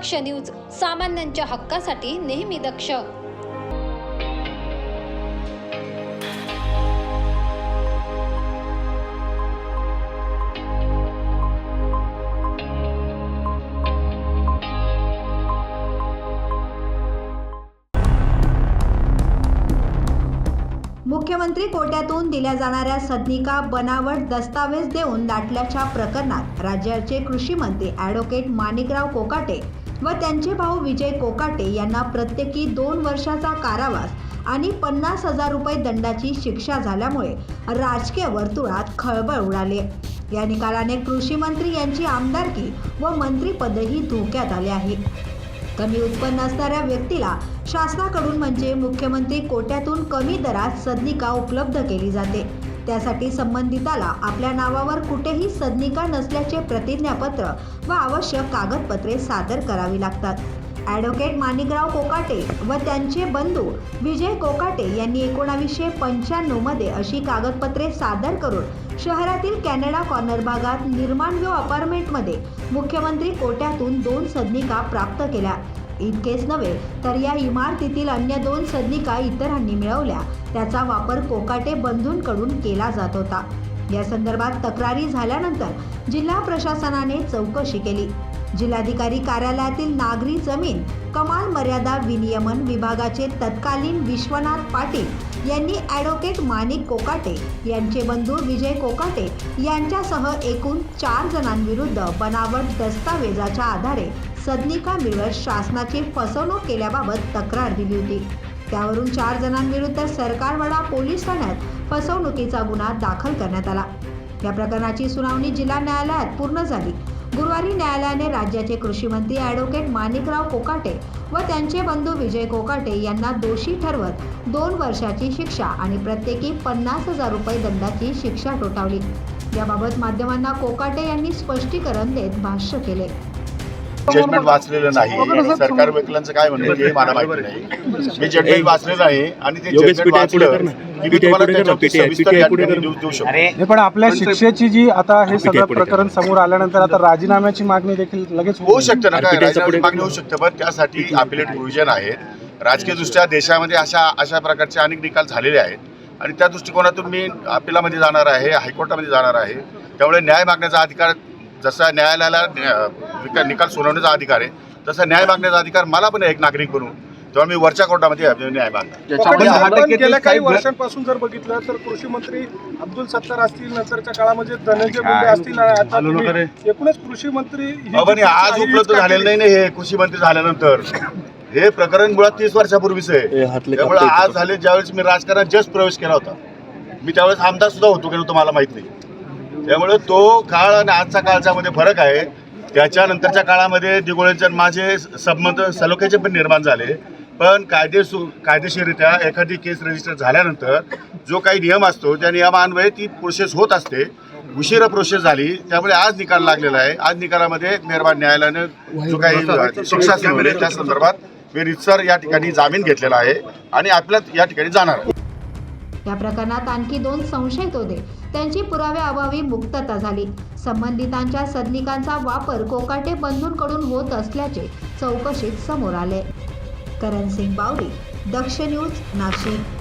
दक्ष news सामान्यांच्या हक्कासाठी नेहमी दक्ष. मुख्यमंत्री कोट्यातून दिल्या जाणाऱ्या सदनिका बनावट दस्तावेज देऊन दाटल्याच्या प्रकरणात राज्याचे कृषी मंत्री ॲडव्होकेट माणिकराव कोकाटे व त्यांचे भाऊ विजय कोकाटे यांना प्रत्येकी दोन वर्षाचा कारावास आणि पन्नास हजार रुपये दंडाची शिक्षा झाल्यामुळे राजकीय वर्तुळात खळबळ उडाले. या निकालाने कृषी मंत्री यांची आमदारकी व मंत्रीपदही धोक्यात आले आहे. कमी उत्पन्न असणाऱ्या व्यक्तीला शासनाकडून म्हणजे मुख्यमंत्री कोट्यातून कमी दरात सदनिका उपलब्ध केली जाते. त्यासाठी संबंधिताला आपल्या नावावर कुठेही सदनिका नसल्याचे प्रतिज्ञापत्र व आवश्यक कागदपत्रे सादर करावी लागतात. ॲडव्होकेट माणिकराव कोकाटे व त्यांचे बंधू विजय कोकाटे यांनी एकोणावीसशे पंच्याण्णवमध्ये अशी कागदपत्रे सादर करून शहरातील कॅनडा कॉर्नर भागात निर्माण व्यू अपार्टमेंटमध्ये मुख्यमंत्री कोट्यातून दोन सदनिका प्राप्त केल्या. इतकेच नव्हे तर या इमारतीतील अन्य दोन सदनिका इतरांनी मिळवल्या. त्याचा वापर कोकाटे बंधूंकडून केला जात होता. या संदर्भात तक्रारी झाल्यानंतर जिल्हा प्रशासनाने चौकशी केली. जिल्हाधिकारी कार्यालयातील नागरी जमीन कमाल मर्यादा विनियमन विभागाचे तत्कालीन विश्वनाथ पाटील यांनी ॲडव्होकेट माणिक कोकाटे यांचे बंधू विजय कोकाटे यांच्यासह एकूण चार जणांविरुद्ध बनावट दस्तावेजाच्या आधारे सदनिका मिळत शासनाची फसवणूक केल्याबाबत तक्रार दिली होती. त्यावरून चार जणांविरुद्ध सरकारवाडा पोलीस ठाण्यात फसवणुकीचा गुन्हा दाखल करण्यात आला. या प्रकरणाची सुनावणी जिल्हा न्यायालयात पूर्ण झाली. गुरुवारी न्यायालयाने राज्याचे कृषी मंत्री ॲडव्होकेट माणिकराव कोकाटे व त्यांचे बंधू विजय कोकाटे यांना दोषी ठरवत दोन वर्षाची शिक्षा आणि प्रत्येकी पन्नास हजार रुपये दंडाची शिक्षा ठोठावली. याबाबत माध्यमांना कोकाटे यांनी स्पष्टीकरण देत भाष्य केले. जजमेंट वाचलेलं नाही आणि सरकार वकिलांचं काय म्हणणं हे मला माहिती नाही. मी जजमेंट वाचलेलं आहे आणि ते जजमेंट वाचलं पण आपल्या शिक्षेची जी आता हे सगळं प्रकरण समोर आल्यानंतर आता राजीनाम्याची मागणी देखील लगेच होऊ शकतं. ना काय? मागणी होऊ शकतं पण त्यासाठी अपिलेट प्रोव्हिजन आहेत. राजकीय दृष्ट्या देशामध्ये अशा अशा प्रकारचे अनेक निकाल झालेले आहेत. आणि त्या दृष्टिकोनातून मी अपिलामध्ये जाणार आहे हायकोर्टामध्ये जाणार आहे. त्यामुळे न्याय मागण्याचा अधिकार जसा न्यायालयाला न्या- निका- निकाल सोडवण्याचा अधिकार आहे. तसा न्याय मागण्याचा अधिकार मला पण आहे एक नागरिक म्हणून. तेव्हा मी वरच्या कोर्टामध्ये न्याय मागणार. गेल्या काही वर्षांपासून जर बघितलं तर कृषी मंत्री अब्दुल सत्तार असतील नंतरच्या काळामध्ये धनंजय मुंडे असतील एकूणच कृषी मंत्री आज उपलब्ध का झालेलं नाही हे कृषी मंत्री झाल्यानंतर. हे प्रकरण मुळात तीस वर्षापूर्वीच आहे. त्यामुळे आज झाले ज्यावेळेस मी राजकारणात जस्ट प्रवेश केला होता. मी त्यावेळेस आमदार सुद्धा होतो की नव्हतं मला माहीत नाही. त्यामुळे तो काळ आणि आजचा काळच्या मध्ये फरक आहे. त्याच्यानंतरच्या काळामध्ये दिगोळेंचे आणि माझे संबंध सलोख्याचे पण निर्माण झाले. पण कायदेसू कायदेशीररित्या एखादी केस रजिस्टर झाल्यानंतर जो काही नियम असतो त्या नियमान्वये ती प्रोसेस होत असते. उशिरा प्रोसेस झाली त्यामुळे आज निकाल लागलेला आहे. आज निकालामध्ये मेहरबान न्यायालयानं जो काही शिक्षा त्या संदर्भात मी रितसर या ठिकाणी जामीन घेतलेला आहे आणि आपल्यात या ठिकाणी जाणार आहे या प्रकरणात आणखी दोन संशयित होते त्यांची पुराव्याअभावी मुक्तता झाली. संबंधितांच्या सदनिकांचा वापर कोकाटे बंधूंकडून होत असल्याचे चौकशीत समोर आले. करण सिंग बावरी दक्ष न्यूज नाशिक.